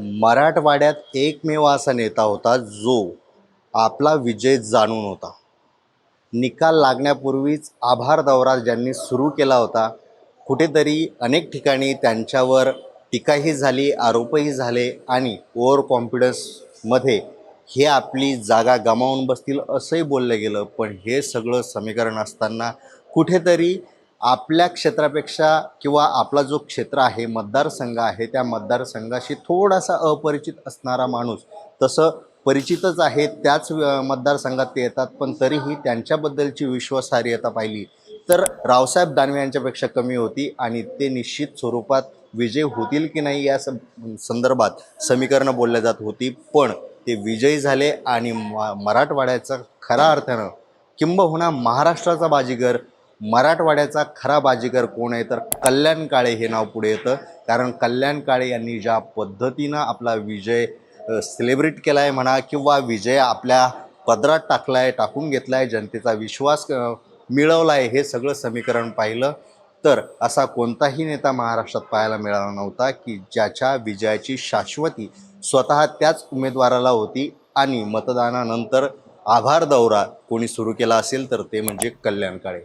मराठवाड्यात एकमेव असा नेता होता जो आपला विजय जाणून होता. निकाल लागण्यापूर्वीच आभार दौरा ज्यांनी सुरू केला होता कुठेतरी अनेक ठिकाणी त्यांच्यावर टीकाही झाली आरोपही झाले आणि ओव्हर कॉन्फिडन्समध्ये हे आपली जागा गमावून बसतील असंही बोललं गेलं. पण हे सगळं समीकरण असताना कुठेतरी आपल्या क्षेत्रापेक्षा किंवा आपला जो क्षेत्र आहे मतदारसंघ आहे त्या मतदारसंघाशी थोडासा अपरिचित असणारा माणूस तसं परिचितच आहे त्याच मतदारसंघात ते येतात पण तरीही त्यांच्याबद्दलची विश्वासार्हता पाहिली तर रावसाहेब दानवे यांच्यापेक्षा कमी होती आणि ते निश्चित स्वरूपात विजय होतील की नाही या संदर्भात समीकरणं बोलल्या जात होती. पण ते विजयी झाले आणि म मराठवाड्याचा खऱ्या अर्थानं किंबहुना महाराष्ट्राचा बाजीगर मराठवाड्याचा खरा बाजीगर कोण आहे? तर कल्याण काळे हे नाव पुढे येतं. कारण कल्याण काळे यांनी ज्या पद्धतीनं आपला विजय सेलिब्रेट केला आहे म्हणा किंवा विजय आपल्या पदरात टाकला आहे टाकून घेतला आहे जनतेचा विश्वास मिळवला आहे हे सगळं समीकरण पाहिलं. तर असा कोणताही नेता महाराष्ट्रात पाहायला मिळाला नव्हता की ज्याच्या विजयाची शाश्वती स्वतः त्याच उमेदवाराला होती आणि मतदानानंतर आभार दौरा कोणी सुरू केला असेल तर ते म्हणजे कल्याण काळे.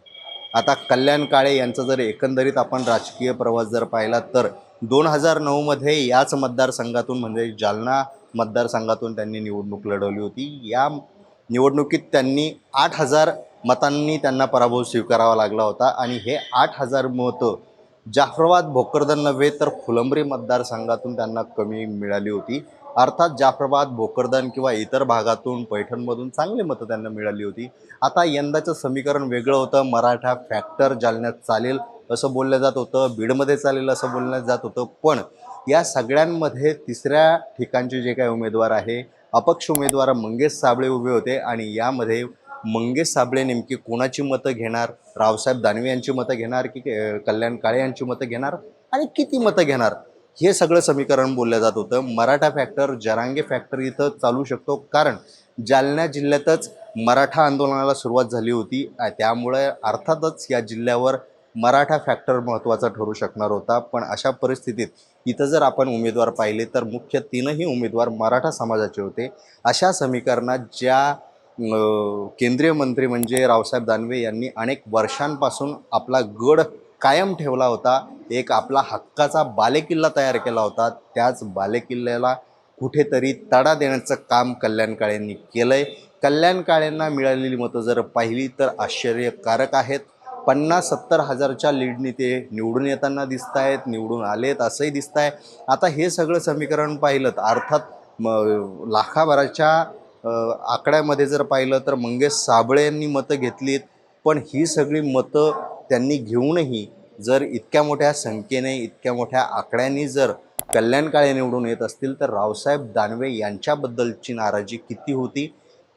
आता कल्याण काळे यांचा जर एकंदरीत आपण राजकीय प्रवास जर पाहिला तर दोन हजार नऊमध्ये याच मतदारसंघातून म्हणजे जालना मतदारसंघातून त्यांनी निवडणूक लढवली होती. या निवडणुकीत त्यांनी आठ हजार मतांनी त्यांना पराभव स्वीकारावा लागला होता. आणि हे आठ हजार मतं जाफराबाद भोकरदन नव्हे तर फुलंब्री मतदारसंघातून त्यांना कमी मिळाली होती. अर्थात जाफराबाद भोकरदन किंवा इतर भागातून पैठणमधून चांगली मतं त्यांना मिळाली होती. आता यंदाचं समीकरण वेगळं होतं. मराठा फॅक्टर जालन्यात चालेल असं बोललं जात होतं. बीडमध्ये चालेल असं बोलण्यात जात होतं. पण या सगळ्यांमध्ये तिसऱ्या ठिकाणचे जे काही उमेदवार आहे अपक्ष उमेदवार मंगेश साबळे उभे होते आणि यामध्ये मंगेश साबळे नेमकी कोणाची मतं घेणार? रावसाहेब दानवे यांची मतं घेणार की कल्याण काळे यांची मतं घेणार? आणि किती मतं घेणार? हे सगळं समीकरण बोललं जात होतं. मराठा फॅक्टर जरांगे फॅक्टर इथं चालू शकतो. कारण जालना जिल्ह्यातच मराठा आंदोलनाला सुरुवात झाली होती. त्यामुळे अर्थातच या जिल्ह्यावर मराठा फॅक्टर महत्त्वाचा ठरू शकणार होता. पण अशा परिस्थितीत इथं जर आपण उमेदवार पाहिले तर मुख्य तीनही उमेदवार मराठा समाजाचे होते. अशा समीकरणात ज्या केंद्रीय मंत्री म्हणजे रावसाहेब दानवे यांनी अनेक वर्षांपासून आपला गड कायम ठेवला होता. एक आपला हक्काचा बालेकिल्ला तयार केला होता. त्याच बालेकिल्ल्याला कुठेतरी तडा देण्याचं काम कल्याण काळेंनी केलं आहे कल्याण काळेंना मिळालेली मतं जर पाहिली तर आश्चर्यकारक आहेत. पन्नास सत्तर हजारच्या लीडनी ते निवडून येताना दिसत आहेत निवडून आलेत असंही दिसत आहे आता हे सगळं समीकरण पाहिलं तर अर्थात म लाखाभराच्या आकड्यामध्ये जर पाहिलं तर मंगेश साबळे यांनी मतं घेतलीत. पण ही सगळी मतं त्यांनी घेऊनही जर इतक्या मोठ्या संख्येने इतक्या मोठ्या आकड्यांनी जर कल्याण काळे निवडून येत असतील तर रावसाहेब दानवे यांच्याबद्दलची नाराजी किती होती?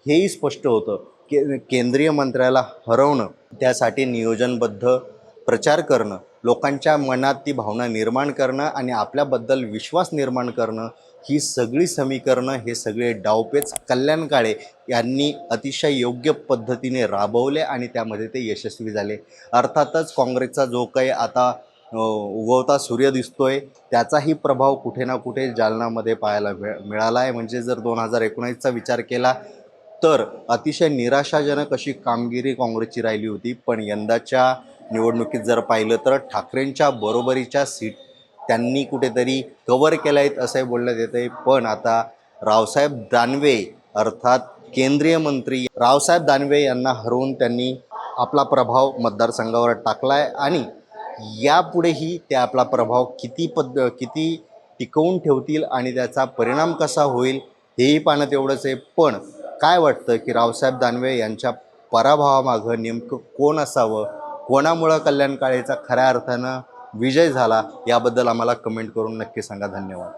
हेही स्पष्ट होतं. के केंद्रीय मंत्र्याला हरवणं त्यासाठी नियोजनबद्ध प्रचार करणं लोकांच्या मनात ती भावना निर्माण करणं आणि आपल्याबद्दल विश्वास निर्माण करणं ही सगळी समीकरणं हे सगळे डावपेच कल्याण काळे यांनी अतिशय योग्य पद्धतीने राबवले आणि त्यामध्ये ते यशस्वी झाले. अर्थातच काँग्रेसचा जो काही आता उगवता सूर्य दिसतोय त्याचाही प्रभाव कुठे ना कुठे जालनामध्ये पाहायला मिळ मिळाला आहे म्हणजे जर दोन हजार एकोणीसचा विचार केला तर अतिशय निराशाजनक अशी कामगिरी काँग्रेसची राहिली होती. पण यंदाच्या निवडणुकीत जर पाहिलं तर ठाकरेंच्या बरोबरीच्या सीट त्यांनी कुठेतरी कवर केल्या आहेत असंही बोलण्यात येतं आहे पण आता रावसाहेब दानवे अर्थात केंद्रीय मंत्री रावसाहेब दानवे यांना हरवून त्यांनी आपला प्रभाव मतदारसंघावर टाकला आहे आणि यापुढेही ते आपला प्रभाव किती पद किती टिकवून ठेवतील आणि त्याचा परिणाम कसा होईल हेही पाहणं तेवढंच आहे. पण काय वाटतं की रावसाहेब दानवे यांच्या पराभवामागं नेमकं कोण असावं? कोणामुळं कल्याण काळेचा खऱ्या अर्थानं विजय झाला याबद्दल आम्हाला कमेंट करून नक्की सांगा. धन्यवाद.